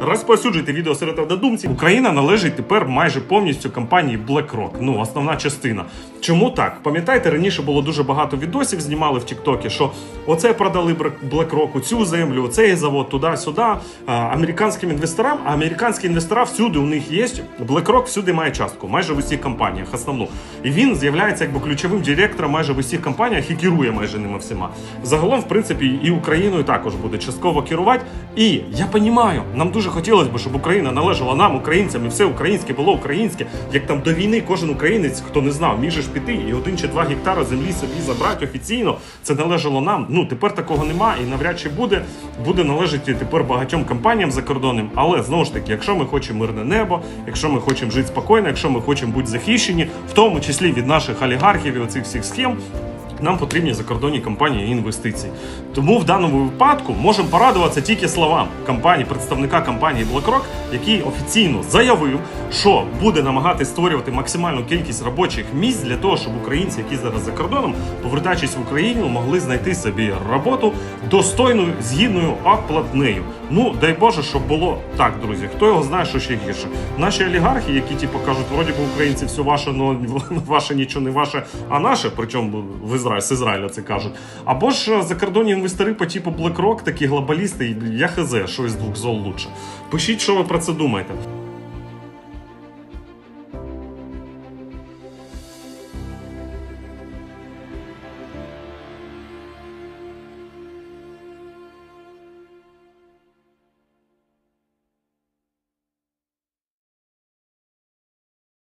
розповсюджуйте відео серед однодумців. Україна належить тепер майже повністю компанії BlackRock. Ну, основна частина. Чому так? Пам'ятаєте, раніше було дуже багато відосів, знімали в Тіктокі, що оце продали BlackRock, цю землю, оцей завод, туди-сюди. Американським інвесторам, а американські інвестора всюди у них є. BlackRock всюди має частку, майже в усіх компаніях, основну. І він з'являється якби ключовим директором майже в усіх компаніях і керує майже ними всіма. Загалом, в принципі, і Україною також буде частково керувати. І я розумію, нам дуже хотілося б, щоб Україна належала нам, українцям, і все українське було українське. Як там до війни кожен українець, хто не знав, міг піти і один чи два гектара землі собі забрати офіційно. Це належало нам. Ну тепер такого нема і навряд чи буде. Буде належати тепер багатьом компаніям за кордоном. Але знову ж таки, якщо ми хочемо мирне небо, якщо ми хочемо жити спокійно, якщо ми хочемо бути захищені, в тому числі від наших олігархів і оцих всіх схем. Нам потрібні закордонні компанії і інвестиції. Тому в даному випадку можемо порадуватися тільки словам компанії, представника компанії BlackRock, який офіційно заявив, що буде намагатись створювати максимальну кількість робочих місць для того, щоб українці, які зараз за кордоном, повертаючись в Україну, могли знайти собі роботу достойною, згідною оплатнею. Ну дай Боже, щоб було так, друзі. Хто його знає, що ще гірше? Наші олігархи, які типу кажуть, вроді би українці все ваше, але ваше нічого не ваше, а наше, причому в Ізраїль з Ізраїля це кажуть. Або ж закордонні інвестори по типу BlackRock, такі глобалісти, я хз, що із двох зол лучше. Пишіть, що ви про це думаєте.